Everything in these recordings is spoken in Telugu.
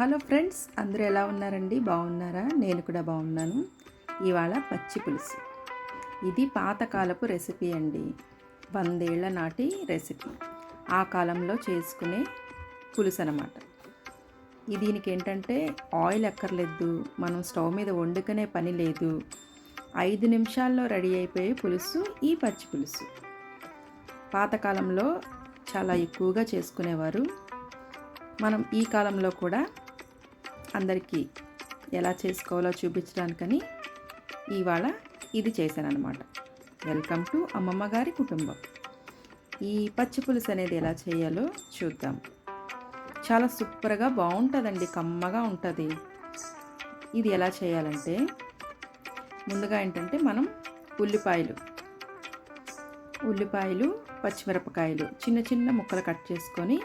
హలో ఫ్రెండ్స్ అందరూ ఎలా ఉన్నారండి? బాగున్నారా? నేను కూడా బాగున్నాను. ఇవాళ పచ్చి పులుసు. ఇది పాతకాలపు రెసిపీ అండి. వందేళ్ళ నాటి రెసిపీ. ఆ కాలంలో చేసుకునే పులుసు అనమాట దీనికి ఏంటంటే ఆయిల్ ఎక్కర్లేదు మనం స్టవ్ మీద వండుకునే పని లేదు. ఐదు నిమిషాల్లో రెడీ అయిపోయే పులుసు ఈ పచ్చి పులుసు. పాతకాలంలో చాలా ఎక్కువగా చేసుకునేవారు. మనం ఈ కాలంలో కూడా అందరికీ ఎలా చేసుకోవాలో చూపించడానికని ఇవాళ ఇది చేశాను అనమాట వెల్కమ్ టు అమ్మమ్మ గారి కుటుంబం. ఈ పచ్చి పులుసు అనేది ఎలా చేయాలో చూద్దాం. చాలా సూపర్గా బాగుంటుందండి కమ్మగా ఉంటుంది. ఇది ఎలా చేయాలంటే ముందుగా ఏంటంటే మనం ఉల్లిపాయలు ఉల్లిపాయలు పచ్చిమిరపకాయలు చిన్న చిన్న ముక్కలు కట్ చేసుకొని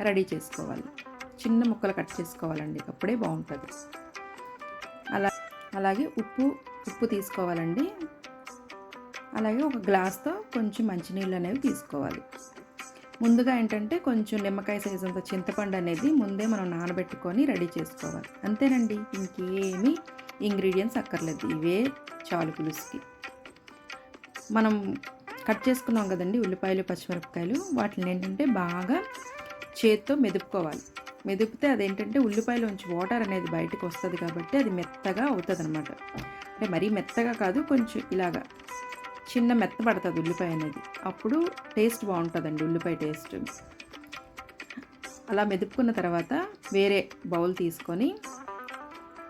రెడీ చేసుకోవాలి. చిన్న ముక్కలు కట్ చేసుకోవాలండి. అప్పుడే బాగుంటుంది. అలా అలాగే ఉప్పు ఉప్పు తీసుకోవాలండి. అలాగే ఒక గ్లాస్తో కొంచెం మంచినీళ్ళు అనేవి తీసుకోవాలి. ముందుగా ఏంటంటే కొంచెం నిమ్మకాయ సైజ్ అంత చింతపండు అనేది ముందే మనం నానబెట్టుకొని రెడీ చేసుకోవాలి. అంతేనండి. ఇంకేమీ ఇంగ్రీడియంట్స్ అక్కర్లేదు. ఇవే చాలు పులుసుకి. మనం కట్ చేసుకున్నాం కదండి. ఉల్లిపాయలు పచ్చిమిరపకాయలు. వాటిని ఏంటంటే బాగా చేత్తో మెదుపుకోవాలి. మెదిపితే అదేంటంటే ఉల్లిపాయలోంచి వాటర్ అనేది బయటకు వస్తుంది కాబట్టి అది మెత్తగా అవుతుంది అనమాట అంటే మరీ మెత్తగా కాదు కొంచెం ఇలాగా చిన్న మెత్త పడుతుంది ఉల్లిపాయ అనేది. అప్పుడు టేస్ట్ బాగుంటుందండి ఉల్లిపాయ టేస్ట్. అలా మెదుపుకున్న తర్వాత వేరే బౌల్ తీసుకొని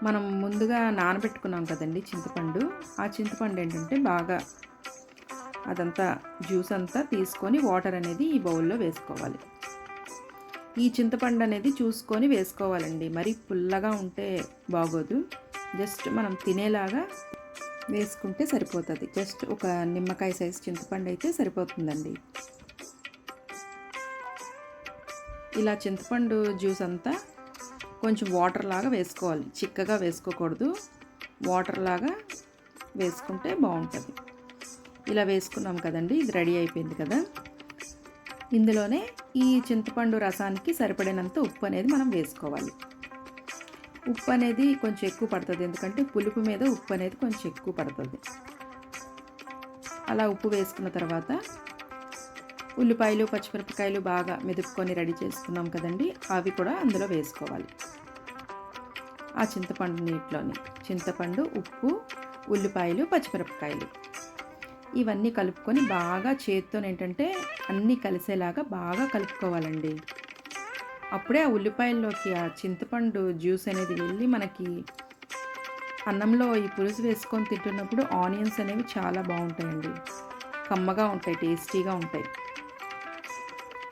మనం ముందుగా నానబెట్టుకున్నాం కదండి చింతపండు. ఆ చింతపండు ఏంటంటే బాగా అదంతా జ్యూస్ అంతా తీసుకొని వాటర్ అనేది ఈ బౌల్లో వేసుకోవాలి. ఈ చింతపండు అనేది చూసుకొని వేసుకోవాలండి. మరి పుల్లగా ఉంటే బాగోదు. జస్ట్ మనం తినేలాగా వేసుకుంటే సరిపోతుంది. జస్ట్ ఒక నిమ్మకాయ సైజ్ చింతపండు అయితే సరిపోతుందండి. ఇలా చింతపండు జ్యూస్ అంతా కొంచెం వాటర్ లాగా వేసుకోవాలి. చిక్కగా వేసుకోకూడదు. వాటర్ లాగా వేసుకుంటే బాగుంటుంది. ఇలా వేసుకున్నాం కదండి. ఇది రెడీ అయిపోయింది కదా. ఇందులోనే ఈ చింతపండు రసానికి సరిపడినంత ఉప్పు అనేది మనం వేసుకోవాలి. ఉప్పు అనేది కొంచెం ఎక్కువ పడుతుంది. ఎందుకంటే పులుపు మీద ఉప్పు అనేది కొంచెం ఎక్కువ పడుతుంది. అలా ఉప్పు వేసుకున్న తర్వాత ఉల్లిపాయలు పచ్చిమిరపకాయలు బాగా మెదుపుకొని రెడీ చేసుకున్నాం కదండి. అవి కూడా అందులో వేసుకోవాలి. ఆ చింతపండు నీటిలోని చింతపండు ఉప్పు ఉల్లిపాయలు పచ్చిమిరపకాయలు. ఇవన్నీ కలుపుకొని బాగా చేతితో ఏంటంటే అన్నీ కలిసేలాగా బాగా కలుపుకోవాలండి. అప్పుడే ఆ ఉల్లిపాయల్లోకి ఆ చింతపండు జ్యూస్ అనేది వెళ్ళి మనకి అన్నంలో ఈ పులుసు వేసుకొని తింటున్నప్పుడు ఆనియన్స్ అనేవి చాలా బాగుంటాయండి. కమ్మగా ఉంటాయి టేస్టీగా ఉంటాయి.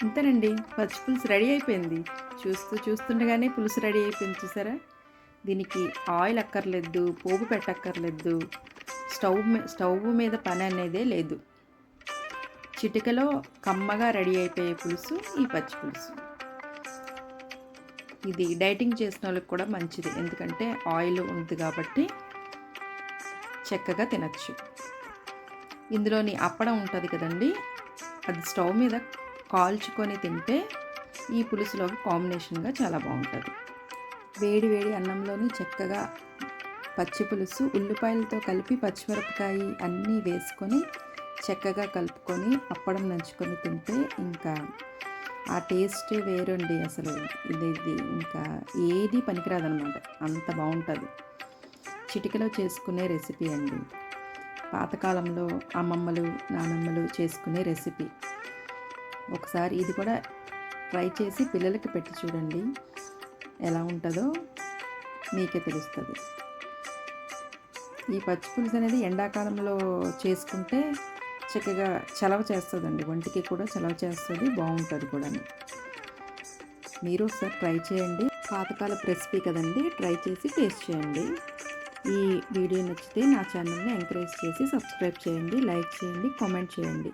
అంతేనండి పచ్చి పులుసు రెడీ అయిపోయింది. చూస్తూ చూస్తుండగానే పులుసు రెడీ అయిపోయింది చూసారా? దీనికి ఆయిల్ అక్కర్లేదు పోపు పెట్టక్కర్లేదు స్టవ్ స్టవ్ మీద పని అనేదే లేదు. చిటికలో కమ్మగా రెడీ అయిపోయే పులుసు ఈ పచ్చి పులుసు. ఇది డైటింగ్ చేసిన వాళ్ళకి కూడా మంచిది. ఎందుకంటే ఆయిల్ ఉంది కాబట్టి చక్కగా తినచ్చు. ఇందులోని అప్పడం ఉంటుంది కదండి అది స్టవ్ మీద కాల్చుకొని తింటే ఈ పులుసులోకి కాంబినేషన్గా చాలా బాగుంటుంది. వేడి వేడి అన్నంలోని చక్కగా పచ్చి పులుసు ఉల్లిపాయలతో కలిపి పచ్చిమిరపకాయ అన్నీ వేసుకొని చక్కగా కలుపుకొని అప్పడం నంచుకొని తింటే ఇంకా ఆ టేస్టే వేరండి అసలు. ఇది ఇది ఇంకా ఏది పనికిరాదనమాట. అంత బాగుంటుంది. చిటికలో చేసుకునే రెసిపీ అండి. పాతకాలంలో అమ్మమ్మలు నానమ్మలు చేసుకునే రెసిపీ. ఒకసారి ఇది కూడా ట్రై చేసి పిల్లలకి పెట్టి చూడండి. ఎలా ఉంటుందో మీకే తెలుస్తుంది. ఈ పచ్చి పులుసు అనేది ఎండాకాలంలో చేసుకుంటే చక్కగా చలవ చేస్తుందండి. ఒంటికి కూడా చలవ చేస్తుంది బాగుంటుంది కూడా మీరు ఒకసారి ట్రై చేయండి. పాతకాలపు రెసిపీ కదండి ట్రై చేసి టేస్ట్ చేయండి. ఈ వీడియో నచ్చితే నా ఛానల్ని ఎంకరేజ్ చేసి సబ్స్క్రైబ్ చేయండి లైక్ చేయండి కామెంట్ చేయండి.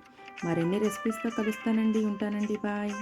మరిన్ని రెసిపీస్తో కలుస్తానండి ఉంటానండి బాయ్.